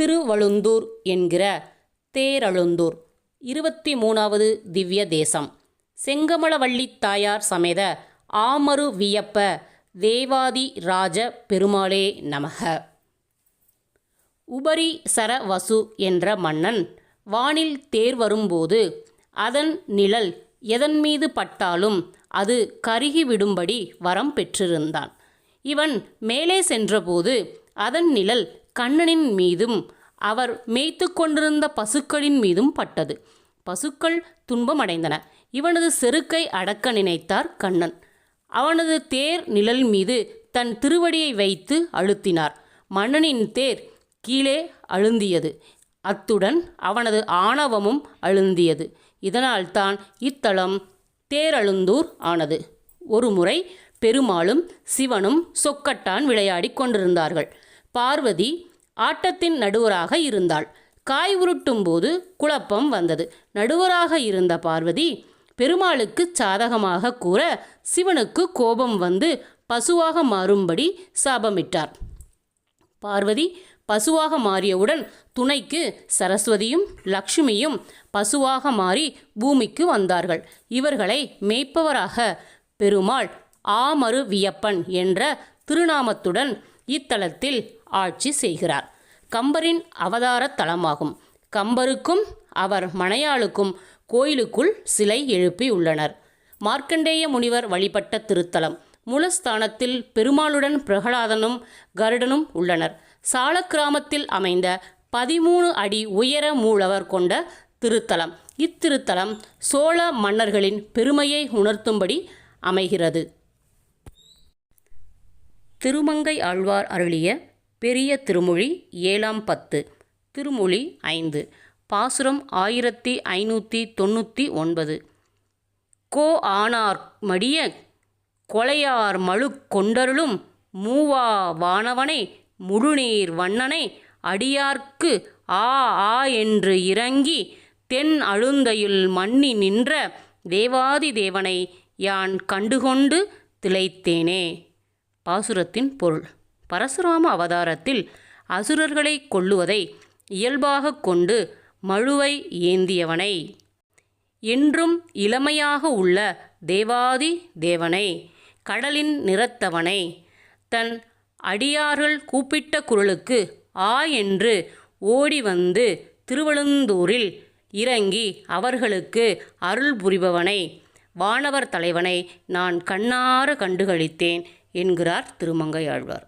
திருவழுந்தூர் என்கிற தேரழுந்தூர். இருபத்தி மூணாவது திவ்ய தேசம் செங்கமலவள்ளி தாயார் சமேத ஆமரு வியப்ப தேவாதி ராஜ பெருமாளே நமக. உபரி சரவசு என்ற மன்னன் வானில் தேர் வரும்போது அதன் நிழல் எதன் மீது பட்டாலும் அது கருகிவிடும்படி வரம் பெற்றிருந்தான். இவன் மேலே சென்றபோது அதன் நிழல் கண்ணனின் மீதும் அவர் மேய்த்து கொண்டிருந்த பசுக்களின் மீதும் பட்டது. பசுக்கள் துன்பமடைந்தன. இவனது செருக்கை அடக்க நினைத்தார் கண்ணன். அவனது தேர் நிழல் மீது தன் திருவடியை வைத்து அழுத்தினார். மன்னனின் தேர் கீழே அழுந்தியது. அத்துடன் அவனது ஆணவமும் அழுந்தியது. இதனால்தான் இத்தலம் தேரழுந்தூர் ஆனது. ஒருமுறை பெருமாளும் சிவனும் சொக்கட்டான் விளையாடிக் கொண்டிருந்தார்கள். பார்வதி ஆட்டத்தின் நடுவராக இருந்தாள். காய் உருட்டும் போது குழப்பம் வந்தது. நடுவராக இருந்த பார்வதி பெருமாளுக்கு சாதகமாக கூற சிவனுக்கு கோபம் வந்து பசுவாக மாறும்படி சாபமிட்டார். பார்வதி பசுவாக மாறியவுடன் துணைக்கு சரஸ்வதியும் லக்ஷ்மியும் பசுவாக மாறி பூமிக்கு வந்தார்கள். இவர்களை மேய்ப்பவராக பெருமாள் ஆமரு வியப்பன் என்ற திருநாமத்துடன் இத்தலத்தில் ஆட்சி செய்கிறார். கம்பரின் அவதார தலமாகும். கம்பருக்கும் அவர் மனையாளுக்கும் கோயிலுக்குள் சிலை எழுப்பி உள்ளனர். மார்க்கண்டேய முனிவர் வழிபட்ட திருத்தலம். மூலஸ்தானத்தில் பெருமாளுடன் பிரகலாதனும் கருடனும் உள்ளனர். சாலக்கிராமத்தில் அமைந்த பதிமூணு அடி உயர மூலவர் கொண்ட திருத்தலம். இத்திருத்தலம் சோழ மன்னர்களின் பெருமையை உணர்த்தும்படி அமைகிறது. திருமங்கை ஆழ்வார் அருளிய பெரிய திருமொழி ஏழாம் பத்து திருமொழி ஐந்து பாசுரம் ஆயிரத்தி ஐநூற்றி தொண்ணூற்றி ஒன்பது. கோ ஆனார் மடிய கொலையார் மழு கொண்டருளும் மூவா வானவனை முழுநீர் வண்ணனை அடியார்க்கு ஆ ஆ என்று இறங்கி தென் அழுந்தையுள் மண்ணி நின்ற தேவாதி தேவனை யான் கண்டுகொண்டு திளைத்தேனே. பாசுரத்தின் பொருள். பரசுராம அவதாரத்தில் அசுரர்களை கொல்லுவதை இயல்பாக கொண்டு மழுவை ஏந்தியவனை. என்றும் இளமையாக உள்ள தேவாதி தேவனை கடலின் நிறத்தவனை தன் அடியார்கள் கூப்பிட்ட குரலுக்கு ஆ என்று ஓடி வந்து திருவழுந்தூரில் இறங்கி அவர்களுக்கு அருள் புரிபவனை வானவர் தலைவனை நான் கண்ணார கண்டுகளித்தேன். என்கிறார் திருமங்கை ஆழ்வார்